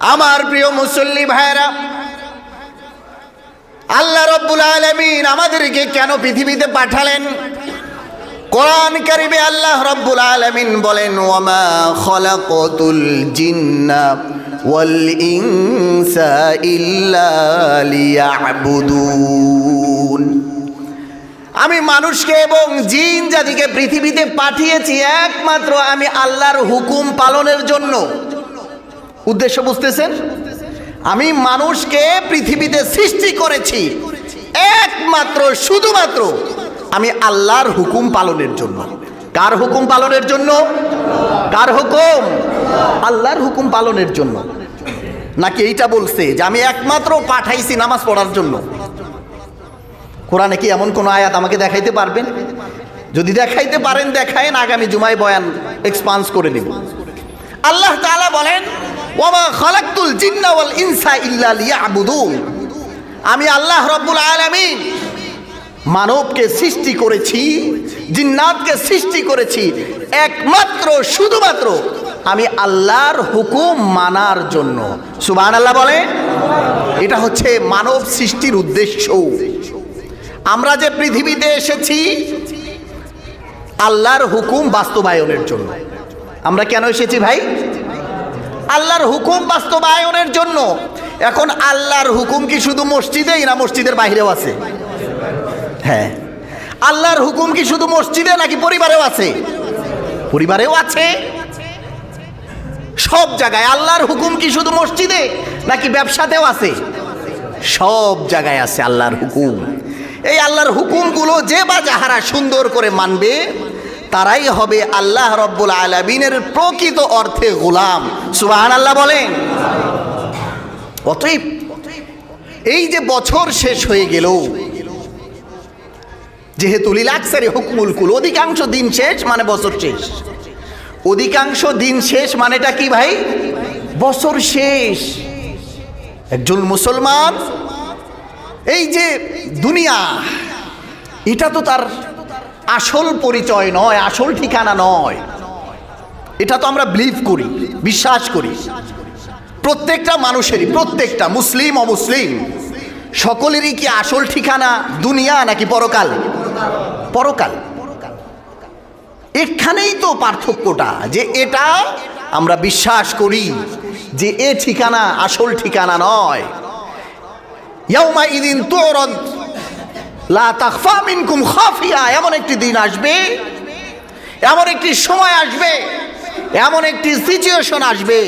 আমার প্রিয় মুসল্লি ভাইরা আল্লাহ রব্বুল আলমিন আমাদেরকে কেন পৃথিবীতে পাঠালেন? কোরআন কারিমে আল্লাহ রব্বুল আলমিন বলেন, ওয়ামা খলাকতুল জিন্না ওয়াল ইনসা ইল্লা লিয়াবুদুন। আমি মানুষকে এবং জিন জাতিকে পৃথিবীতে পাঠিয়েছি, একমাত্র আমি আল্লাহর হুকুম পালনের জন্য। উদ্দেশ্য বুঝতেছেন? আমি মানুষকে পৃথিবীতে সৃষ্টি করেছি। একমাত্র, শুধুমাত্র আমি আল্লাহর হুকুম পালনের জন্য। কার হুকুম পালনের জন্য? কার হুকুম? আল্লাহর হুকুম পালনের জন্য। নাকি এইটা বলছে যে আমি একমাত্র পাঠাইছি নামাজ পড়ার জন্য? কোরআনে কি এমন কোন আয়াত আমাকে দেখাইতে পারবেন? যদি দেখাইতে পারেন, দেখায়েন, আগামী জুমায় বয়ান এক্সপান্স করে নেব। আল্লাহ তাআলা বলেন ইনসা আমি আল্লাহ রব্বুল আলামিন মানবকে সৃষ্টি করেছি, জিন্নাতকে সৃষ্টি করেছি একমাত্র, শুধুমাত্র আমি আল্লাহর হুকুম মানার জন্য। সুবান আল্লাহ বলে এটা হচ্ছে মানব সৃষ্টির উদ্দেশ্য। আমরা যে পৃথিবীতে এসেছি, আল্লাহর হুকুম বাস্তবায়নের জন্য। আমরা কেন এসেছি ভাই? আল্লাহর হুকুম বাস্তবায়নের জন্য। এখন আল্লাহর হুকুম কি শুধু মসজিদেই না মসজিদের বাইরেও আছে? হ্যাঁ। আল্লাহর হুকুম কি শুধু মসজিদে নাকি পরিবারেও আছে? পরিবারেও আছে। সব জায়গায় আল্লাহর হুকুম কি শুধু মসজিদে নাকি ব্যবসাতেও আছে? সব জায়গায় আছে আল্লাহর হুকুম। এই আল্লাহর হুকুমগুলো যে বা যাহারা সুন্দর করে মানবে তারাই হবে আল্লাহ রব্বুল আলমিনের প্রকৃত অর্থে গোলাম। সুবাহান আল্লাহ বলেন। অতএব, এই যে বছর শেষ হয়ে গেল, যেহেতু লীলাক্সারি হুকমুল কুল, অধিকাংশ দিন শেষ মানে বছর শেষ। অধিকাংশ দিন শেষ মানেটা কি ভাই? বছর শেষ। একজন মুসলমান, এই যে দুনিয়া, এটা তো তার আসল পরিচয় নয়, আসল ঠিকানা নয়। এটা তো আমরা বিলিভ করি, বিশ্বাস করি। প্রত্যেকটা মানুষেরই, প্রত্যেকটা মুসলিম, অমুসলিম, সকলেরই কি আসল ঠিকানা দুনিয়া নাকি পরকাল? পরকাল। এখানেই তো পার্থক্যটা, যে এটা আমরা বিশ্বাস করি, যে এ ঠিকানা আসল ঠিকানা নয়। ইয়াউমা ইদিন তুরদ লা তাখফা মিনকুম খাফিয়া, এমন একটি দিন আসবে, এমন একটি সময় আসবে, এমন একটি সিচুয়েশন আসবে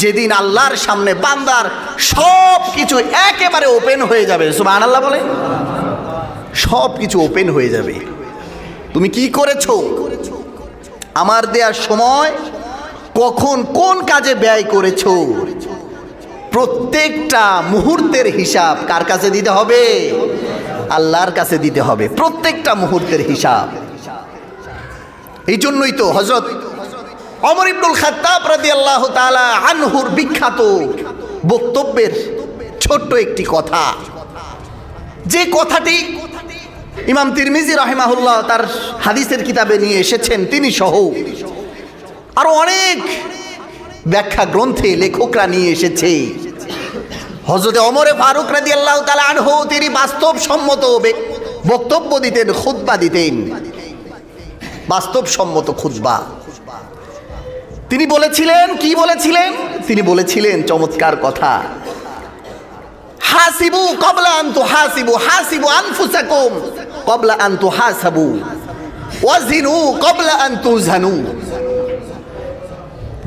যেদিন আল্লাহর সামনে বান্দার সব কিছু একেবারে ওপেন হয়ে যাবে। সুবহান আল্লাহ বলে সব কিছু ওপেন হয়ে যাবে। তুমি কি করেছ? আমার দেওয়ার সময় কখন কোন কাজে ব্যয় করেছ? প্রত্যেকটা মুহূর্তের হিসাব কার কাছে দিতে হবে? আল্লাহর কাছে দিতে হবে। প্রত্যেকটা মুহূর্তের হিসাব। এই জন্যই তো হজরত অমর ইবনুল খাত্তাব আল্লাহ তাআলা আনহুর বিখ্যাত বক্তব্যের ছোট্ট একটি কথা। যে কথাটি ইমাম তিরমিজি রাহিমাহুল্লাহ তার হাদিসের কিতাবে নিয়ে এসেছেন, তিনি সহ আরও অনেক ব্যাখ্যা গ্রন্থে লেখকরা নিয়ে এসেছে। হজরতে অমরে ফারুক রাজি আল্লাহ তালা আনহু, তিনি বাস্তবসম্মত বে- বক্তব্য দিতেন, খুতবা দিতেন। বাস্তবসম্মত খুতবা। তিনি বলেছিলেন, কি বলেছিলেন? তিনি বলেছিলেন চমৎকার কথা। হাসিবু কবলা আন্তু হাসিবু হাসিবু আনফুসাকুম, কবলা আন্তু হাসাবু ওয়াজিনু কবলা আন্তু জানু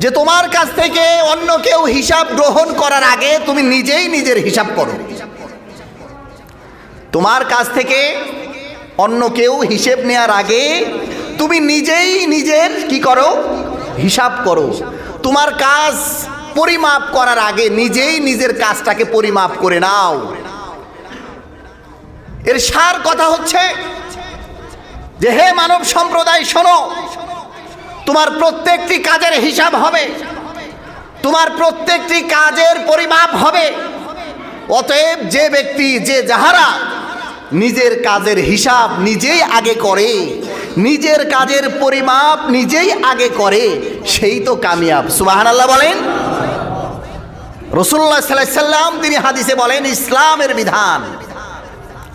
যে তোমার কাছ থেকে অন্য কেউ হিসাব গ্রহণ করার আগে তুমি নিজেই নিজের হিসাব করো। তোমার কাছ থেকে অন্য কেউ হিসেব নেয়ার আগে তুমি নিজেই নিজের কি করো? হিসাব করো। তোমার কাজ পরিমাপ করার আগে নিজেই নিজের কাজটাকে পরিমাপ করে নাও। এর সার কথা হচ্ছে যে, হে মানব সম্প্রদায়, শোনো তোমার প্রত্যেকটি কাজের হিসাব হবে। তোমার প্রত্যেকটি কাজের পরিমাপ হবে। অতএব যে ব্যক্তি, যে যাহারা নিজের কাজের হিসাব নিজেই আগে করে, নিজের কাজের পরিমাপ নিজেই আগে করে, সেই তো কামিয়াব। সুবাহান আল্লাহ বলেন রসুল্লাহ সাল্লাহ সাল্লাম, তিনি হাদিসে বলেন, ইসলামের বিধান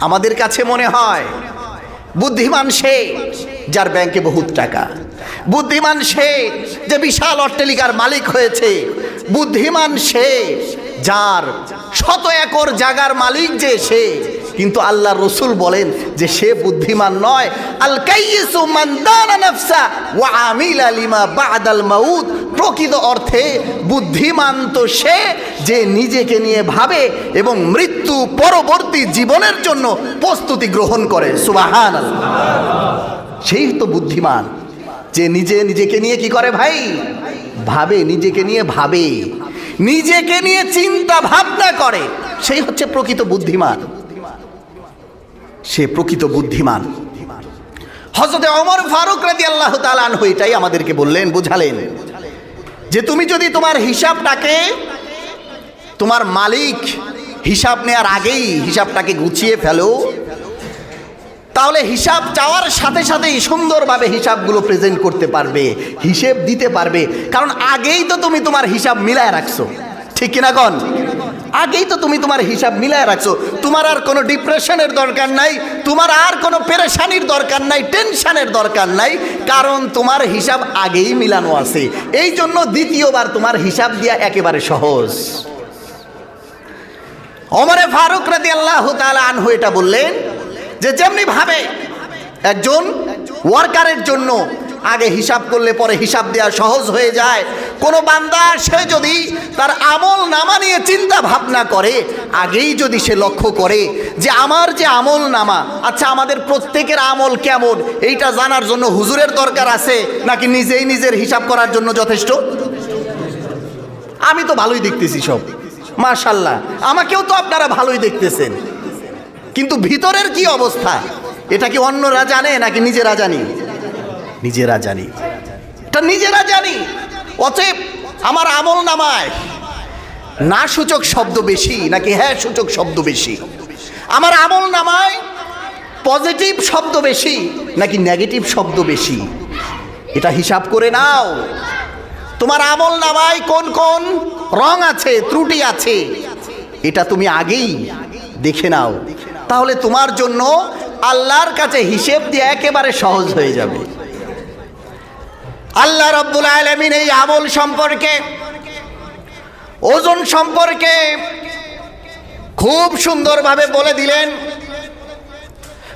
আমাদের কাছে মনে হয় বুদ্ধিমান সে যার ব্যাংকে বহুত টাকা। বুদ্ধিমান সে যে বিশাল অট্টালিকার মালিক হয়েছে, বুদ্ধিমান সে যার শত একর জাগার মালিক যে সে, কিন্তু আল্লাহ রসুল বলেন যে সে বুদ্ধিমান নয়। আল মাউত। প্রকৃত অর্থে বুদ্ধিমান তো সে যে নিজেকে নিয়ে ভাবে এবং মৃত্যু পরবর্তী জীবনের জন্য প্রস্তুতি গ্রহণ করে। সুবাহান সেই তো বুদ্ধিমান। যে নিজে নিজেকে নিয়ে কি করে ভাই? ভাবে, নিজেকে নিয়ে ভাবে। নিজেকে নিয়ে চিন্তা ভাবনা করে। সেই হচ্ছে প্রকৃত বুদ্ধিমান। সে প্রকৃত বুদ্ধিমান। হজরতে অমর ফারুক রাজি আল্লাহ তালান এটাই আমাদেরকে বললেন, বুঝালেন। যে তুমি যদি তোমার হিসাবটাকে, তোমার মালিক হিসাব নেওয়ার আগেই হিসাবটাকে গুছিয়ে ফেলো তাহলে হিসাব চাওয়ার সাথে সাথেই সুন্দরভাবে হিসাবগুলো প্রেজেন্ট করতে পারবে, হিসেব দিতে পারবে। কারণ আগেই তো তুমি তোমার হিসাব মিলায় রাখছো। ঠিক কিনা কন? আগেই তো তুমি তোমার হিসাব মিলায় রাখছো। তোমার আর কোনো ডিপ্রেশনের দরকার নাই, তোমার আর কোনো পেরেশানির দরকার নাই টেনশানের দরকার নাই, কারণ তোমার হিসাব আগেই মিলানো আছে। এই জন্য দ্বিতীয়বার তোমার হিসাব দেওয়া একেবারে সহজ। অমরে ফারুক রাদি আল্লাহ আনহু এটা বললেন যে যেমনি ভাবে একজন ওয়ার্কারের জন্য আগে হিসাব করলে পরে হিসাব দেওয়া সহজ হয়ে যায়। কোনো বান্দা, সে যদি তার আমল নামা নিয়ে চিন্তা ভাবনা করে, আগেই যদি সে লক্ষ্য করে যে আমার যে আমল নামা আচ্ছা আমাদের প্রত্যেকের আমল কেমন, এইটা জানার জন্য হুজুরের দরকার আছে, নাকি নিজেই নিজের হিসাব করার জন্য যথেষ্ট? আমি তো ভালোই দেখতেছি সব। মাশাল্লাহ। আমাকেও তো আপনারা ভালোই দেখতেছেন। কিন্তু ভিতরের কি অবস্থা? এটা কি অন্যরা জানে নাকি নিজেরা জানি? নিজেরা জানি। এটা নিজেরা জানি। অতএব আমার আমল নামায়। না সূচক শব্দ বেশি, নাকি হ্যাঁ সূচক শব্দ বেশি? আমার আমল নামায় পজিটিভ শব্দ বেশি, নাকি নেগেটিভ শব্দ বেশি? এটা হিসাব করে নাও। তোমার আমল নামায় কোন কোন? রং আছে, ত্রুটি আছে। এটা তুমি আগেই দেখে নাও। তাহলে তোমার জন্য আল্লাহর কাছে হিসেব দিয়ে একেবারে সহজ হয়ে যাবে আল্লাহ রব্বুল আলমিন এই আমল সম্পর্কে ওজন সম্পর্কে খুব সুন্দরভাবে বলে দিলেন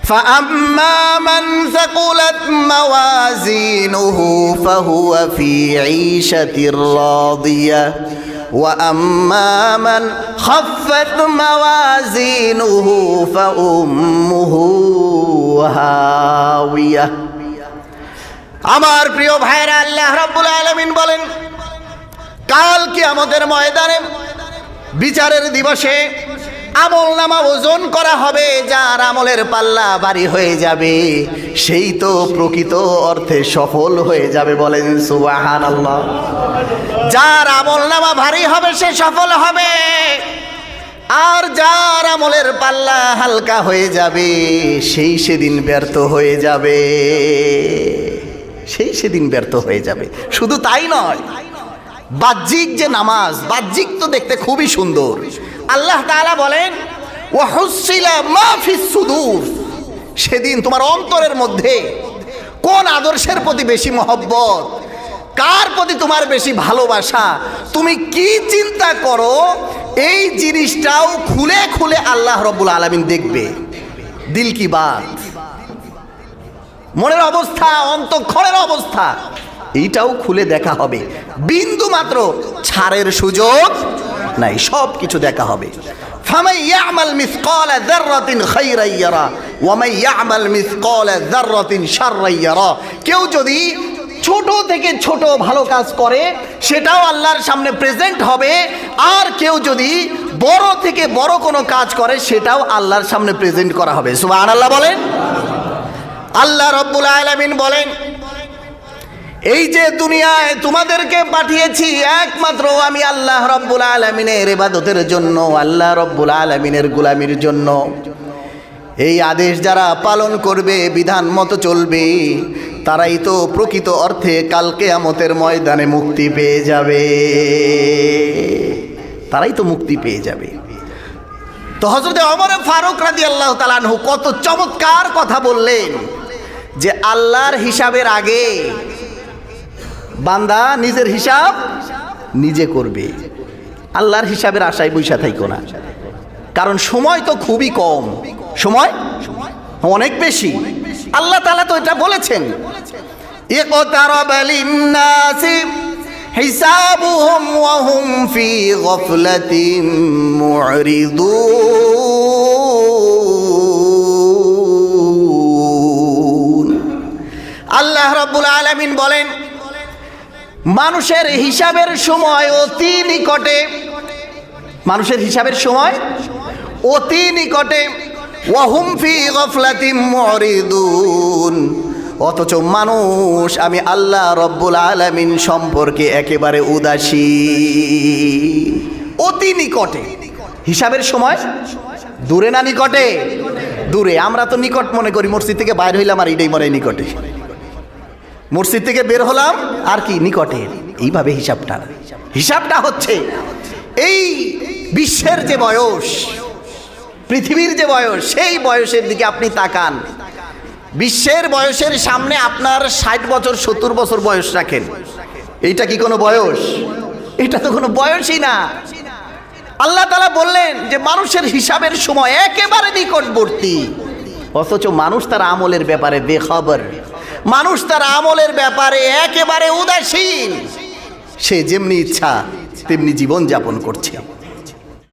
فأما من ثقلت موازينه فهو في عيشة راضية وأما من خفت موازينه فأمه هاوية আমার প্রিয় ভাইরা আল্লাহ রাব্বুল আলামিন বলেন কাল কি আমাদের ময়দানে বিচারের দিবসে আমল নামা ওজন করা হবে, যার আমলের পাল্লা বাড়ি হয়ে যাবে। সেই তো প্রকৃত অর্থে সফল হয়ে যাবে বলেন সুবাহান আল্লাহ যার আমল নামা ভারী হবে, সে সফল হবে। আর যার আমলের পাল্লা হালকা হয়ে যাবে, সেই সেদিন ব্যর্থ হয়ে যাবে। সেই সেদিন ব্যর্থ হয়ে যাবে। শুধু তাই নয়, বাহ্যিক যে নামাজ, বাহ্যিক তো দেখতে খুবই সুন্দর। আল্লাহ তাআলা বলেন সুদূর। সেদিন তোমার অন্তরের মধ্যে কোন আদর্শের প্রতি বেশি মহব্বত? কার প্রতি তোমার বেশি ভালোবাসা? তুমি কি চিন্তা করো? এই জিনিসটাও খুলে খুলে আল্লাহ রব্বুল আলমিন দেখবে। দিল কি বাত? মনের অবস্থা, অন্তঃক্ষণের অবস্থা, এইটাও খুলে দেখা হবে। বিন্দু মাত্র ছাড়ের সুযোগ নাই সব কিছু দেখা হবে। কেউ যদি ছোট থেকে ছোট ভালো কাজ করে, সেটাও আল্লাহর সামনে প্রেজেন্ট হবে। আর কেউ যদি বড় থেকে বড় কোনো কাজ করে, সেটাও আল্লাহর সামনে প্রেজেন্ট করা হবে। সুবহানাল্লাহ বলেন। আল্লাহ রব্বুল আলামিন বলেন এই যে দুনিয়ায় তোমাদেরকে পাঠিয়েছি একমাত্র আমি আল্লাহ রব্বুল আলমিনের এবাদতের জন্য, আল্লাহ রব্বুল আলমিনের গুলামির জন্য। এই আদেশ যারা পালন করবে, বিধান মতো চলবে, তারাই তো প্রকৃত অর্থে কালকে আমতের ময়দানে মুক্তি পেয়ে যাবে। তারাই তো মুক্তি পেয়ে যাবে। তো হজরতে অমর ফারুক রাদি আল্লাহ তালানহু কত চমৎকার কথা বললেন যে আল্লাহর হিসাবের আগে বান্দা নিজের হিসাব নিজে করবে। আল্লাহর হিসাবের আশায় বৈশা থাইকো না। কারণ সময় তো খুবই কম। সময়? অনেক বেশি। আল্লাহ তালা তো এটা বলেছেন। আল্লাহ রবুল আলামিন বলেন মানুষের হিসাবের সময় অতি নিকটে। মানুষের হিসাবের সময় অতি নিকটে। ওয়াহুম ফি গফলাতিম মুরিদুন। অথচ মানুষ, আমি আল্লাহ রব্বুল আলামিন সম্পর্কে একেবারে উদাসী। অতি নিকটে। হিসাবের সময় দূরে না নিকটে? দূরে। আমরা তো নিকট মনে করি, মসজিদ থেকে বাইর হইলাম আর এটাই মনে নিকটে। মসজিদ থেকে বের হলাম, আর কি নিকটে। এইভাবে হিসাবটা। হিসাবটা হচ্ছে, এই বিশ্বের যে বয়স, পৃথিবীর যে বয়স, সেই বয়সের দিকে আপনি তাকান। বিশ্বের বয়সের সামনে আপনার ষাট বছর, সত্তর বছর বয়স রাখেন। এইটা কি কোনো বয়স? এটা তো কোনো বয়সই না। আল্লাহ তালা বললেন যে, মানুষের হিসাবের সময় একেবারে নিকটবর্তী। অথচ মানুষ তার আমলের ব্যাপারে বেখবর। মানুষ তার আমলের ব্যাপারে একেবারে উদাসীন। সে যেমনি ইচ্ছা তেমনি জীবন যাপন করছে।